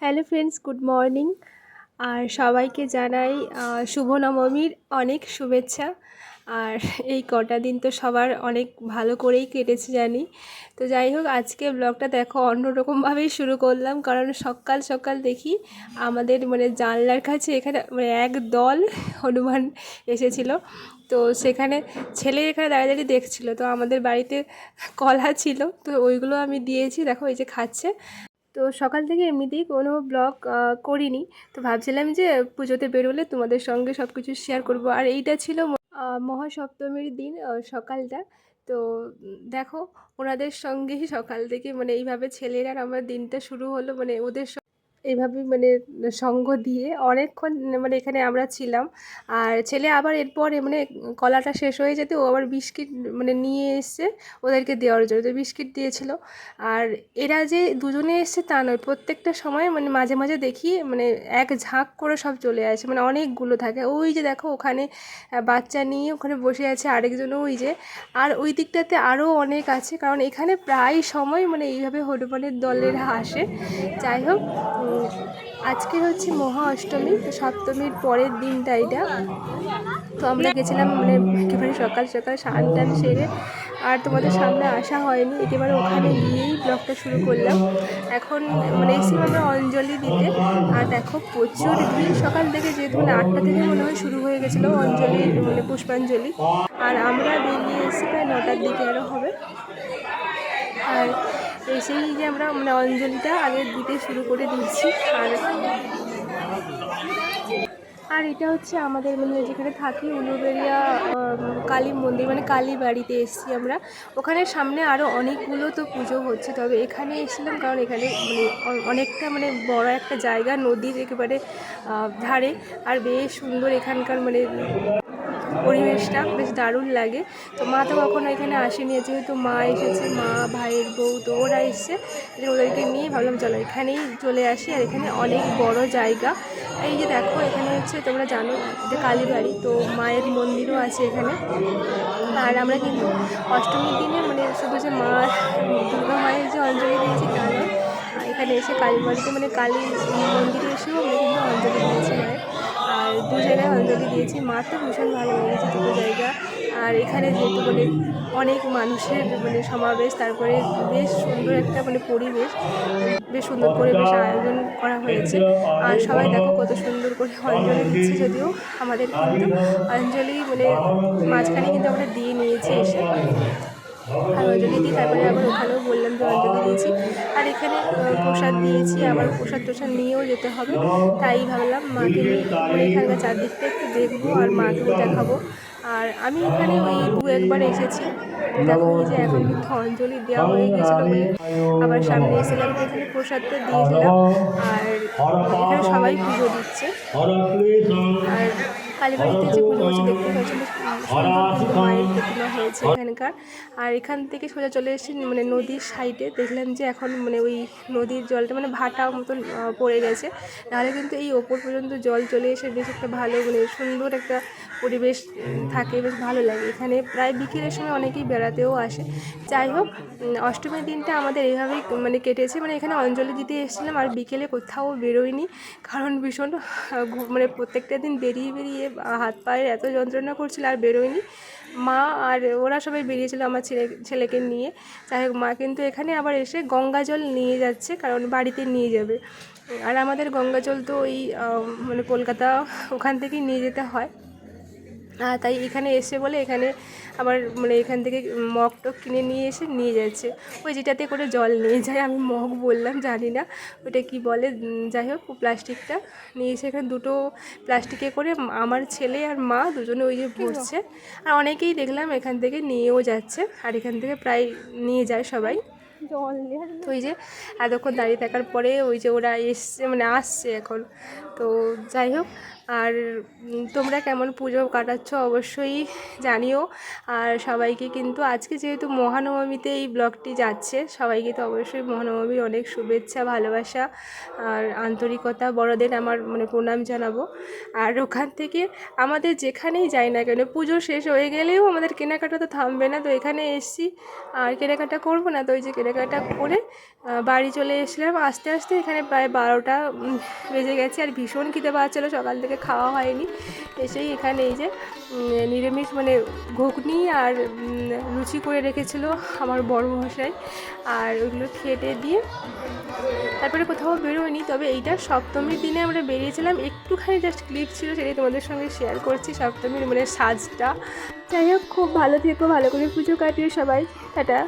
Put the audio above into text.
Hello friends good morning. আর সবাইকে জানাই শুভ নবমীর অনেক শুভেচ্ছা। আর এই কটা দিন তো সবার অনেক ভালো করেই কেটেছে জানি। তো যাই হোক, আজকে ব্লগটা দেখো অন্যরকমভাবেই শুরু করলাম। কারণ সকাল সকাল দেখি আমাদের মানে জানলার কাছে এখানে মানে এক দল হনুমান এসেছিল। তো সেখানে ছেলে এখানে দাঁড়িয়ে দাঁড়িয়ে দেখছিল। তো আমাদের বাড়িতে কলা ছিল। তো ওইগুলো আমি দিয়েছি। দেখো এই যে খাচ্ছে। তো সকাল থেকে এমনিতেই কোনো ব্লগ করিনি। তো ভাবছিলাম যে পুজোতে বেরোলে তোমাদের সঙ্গে সব কিছু শেয়ার করব। আর এইটা ছিল মহাসপ্তমীর দিন সকালটা। তো দেখো, ওনাদের সঙ্গেই সকাল থেকে মানে এইভাবে ছেলেরা আমার দিনটা শুরু হলো মানে ওদের এইভাবে মানে সঙ্গ দিয়ে অনেকক্ষণ মানে এখানে আমরা ছিলাম। আর ছেলে আবার এরপরে মানে কলাটা শেষ হয়ে যেতে ও আবার বিস্কিট মানে নিয়ে এসছে ওদেরকে দেওয়ার জন্য বিস্কিট দিয়েছিল। আর এরা যে দুজনে এসছে তা নয়, প্রত্যেকটা সময় মানে মাঝে মাঝে দেখি মানে এক ঝাঁক করে সব চলে আসে মানে অনেকগুলো থাকে। ওই যে দেখো ওখানে বাচ্চা নিয়ে ওখানে বসে আছে আরেকজন ওই যে। আর ওই দিকটাতে আরও অনেক আছে, কারণ এখানে প্রায় সময় মানে এইভাবে হনুমানের দলেরা আসে। যাই হোক আজকে হচ্ছে মহা অষ্টমী, তো সপ্তমীর পরের দিনটা এটা। তো আমরা গেছিলাম মানে একেবারে সকাল সকাল স্নান টান সেরে, আর তোমাদের সামনে আসা হয়নি। একেবারে ওখানে গিয়েই ব্লগটা শুরু করলাম। এখন মানে এসে আমরা অঞ্জলি দিতে। আর দেখো প্রচুর ভিড়। সকাল থেকে যেহেতু মানে আটটা থেকে মনে হয় শুরু হয়ে গেছিল অঞ্জলি মানে পুষ্পাঞ্জলি। আর আমরা বেরিয়ে এসেছি প্রায় নটার দিকে আরও হবে। আর এসেই যে আমরা মানে অঞ্জলিটা আগে দিতে শুরু করে দিয়েছি, আর আর এটা হচ্ছে আমাদের মানে যেখানে থাকি উলুবেরিয়া কালী মন্দির মানে কালী বাড়িতে এসেছি আমরা। ওখানে সামনে আরও অনেকগুলো তো পুজো হচ্ছে, তবে এখানে এসেছিলাম কারণ এখানে মানে অনেকটা মানে বড় একটা জায়গা, নদীর একেবারে ধারে। আর বেশ সুন্দর এখানকার মানে পরিবেশটা বেশ দারুণ লাগে। তো মা তো কখনো এখানে আসেনি, যেহেতু মা এসেছে, মা, ভাইয়ের বউ তো ওরা এসছে ওদেরকে নিয়ে ভাবলাম চলো এখানেই চলে আসি, আর এখানে অনেক বড় জায়গা। এই যে দেখো, এখানে হচ্ছে তোমরা জানো যে কালীবাড়ি, তো মায়ের মন্দিরও আছে এখানে। আর আমরা কিন্তু অষ্টমীর দিনে মানে শুধু যে মা, দুর্গা মায়ের যে অঞ্জলি দিয়েছি তা এখানে এসে কালীবাড়িতে মানে কালী মন্দিরে এসেও আমরা কিন্তু অঞ্জলি দিয়েছি মায়ের। আর দু জায়গায় অঞ্জলি দিয়েছি। মা তো ভীষণ ভালো লেগেছে দুটো জায়গা। আর এখানে যেহেতু মানে অনেক মানুষের মানে সমাবেশ, তারপরে বেশ সুন্দর একটা মানে পরিবেশ, বেশ সুন্দর করে বেশ আয়োজন করা হয়েছে। আর সবাই দেখো কত সুন্দর করে অঞ্জলি দিচ্ছে যদিও আমাদের কিন্তু। অঞ্জলি মানে মাঝখানে কিন্তু আমরা দিয়ে নিয়েছি এসে। আর অঞ্জলি দিই তারপরে আবার ওখানেও বললাম যে অঞ্জলি দিয়েছি। আর এখানে প্রসাদ দিয়েছি, আবার প্রসাদ টোসাদ নিয়েও যেতে হবে। তাই ভাবলাম মাকে এখানকার চারদিকটা একটু দেখব আর মাকেও দেখাবো। আর আমি এখানে ওই দু একবার এসেছি। দেখো যে এখন কিন্তু অঞ্জলি দেওয়া হয়ে গেছিল বলে আবার সামনে এসেছিলাম এখানে প্রসাদটা দিয়েছিলাম আর এখানে সবাই পুজো দিচ্ছে। আর কালীবাড়িতে যে পুজো হচ্ছে দেখতে প্রতিমা হয়েছে এখানকার। আর এখান থেকে সোজা চলে এসেছি মানে নদীর সাইডে। দেখলাম যে এখন মানে ওই নদীর জলটা মানে ভাটা মতন পড়ে গেছে। নাহলে কিন্তু এই ওপর পর্যন্ত জল চলে এসে বেশ একটা ভালো মানে সুন্দর একটা পরিবেশ থাকে, বেশ ভালো লাগে। এখানে প্রায় বিকেলের সময় অনেকেই বেড়াতেও আসে। যাই হোক অষ্টমীর দিনটা আমাদের এইভাবেই মানে কেটেছে। মানে এখানে অঞ্জলি দিতে এসেছিলাম আর বিকেলে কোথাও বেরোয়নি কারণ ভীষণ মানে প্রত্যেকটা দিন বেরিয়ে বেরিয়ে হাত পায়ের এত যন্ত্রণা করছিল আর বেরোয়নি মা আর ওরা সবাই বেরিয়েছিল আমার ছেলে, ছেলেকে নিয়ে। যাই হোক, মা কিন্তু এখানে আবার এসে গঙ্গা জল নিয়ে যাচ্ছে, কারণ বাড়িতে নিয়ে যাবে। আর আমাদের গঙ্গা জল তো ওই মানে কলকাতা ওখান থেকেই নিয়ে যেতে হয়। আর তাই এখানে এসে বলে এখানে আবার মানে এখান থেকে মগ টক কিনে নিয়ে এসে নিয়ে যাচ্ছে। ওই যেটাতে করে জল নিয়ে যায় আমি মগ বললাম জানি না। ওটা কি বলে? যাই হোক প্লাস্টিকটা নিয়ে এসে এখানে দুটো প্লাস্টিকে করে আমার ছেলে আর মা দুজনে ওই যে ভরছে। আর অনেকেই দেখলাম এখান থেকে নিয়েও যাচ্ছে আর এখান থেকে প্রায় নিয়ে যায় সবাই। তো ওই যে এতক্ষণ দাঁড়িয়ে থাকার পরে ওই যে ওরা এসছে মানে আসছে এখন। তো যাই হোক আর তোমরা কেমন পুজো কাটাচ্ছ অবশ্যই জানিও। আর সবাইকে কিন্তু আজকে যেহেতু মহানবমীতে এই ব্লগটি যাচ্ছে, সবাইকে তো অবশ্যই মহানবমীর অনেক শুভেচ্ছা, ভালোবাসা আর আন্তরিকতা। বড়দের আমার মানে প্রণাম জানাব। আর ওখান থেকে আমাদের যেখানেই যাই না কেন, পুজো শেষ হয়ে গেলেও আমাদের কেনাকাটা তো থামবে না। তো এখানে এসছি, আর কেনাকাটা করব না। তো ওই যে কেনাকাটা করে বাড়ি চলে এসলাম। আস্তে আস্তে এখানে প্রায় বারোটা বেজে গেছে। আর ভীষণ খিদে পাচ্ছিলো সকাল থেকে খাওয়া হয়নি। এসেই এখানে এই যে নিরামিষ মানে ঘুগনি আর লুচি করে রেখেছিল আমার বড় মশাই। আর ওইগুলো খেটে দিয়ে তারপরে কোথাও বেরোয়নি। তবে এইটা সপ্তমীর দিনে আমরা বেরিয়েছিলাম। একটুখানি জাস্ট ক্লিপ ছিল সেটাই তোমাদের সঙ্গে শেয়ার করছি সপ্তমীর মানে সাজটা। যাই হোক, খুব ভালো থেকো, ভালো করে পুজো কাটিয়ে সবাই। টাটা।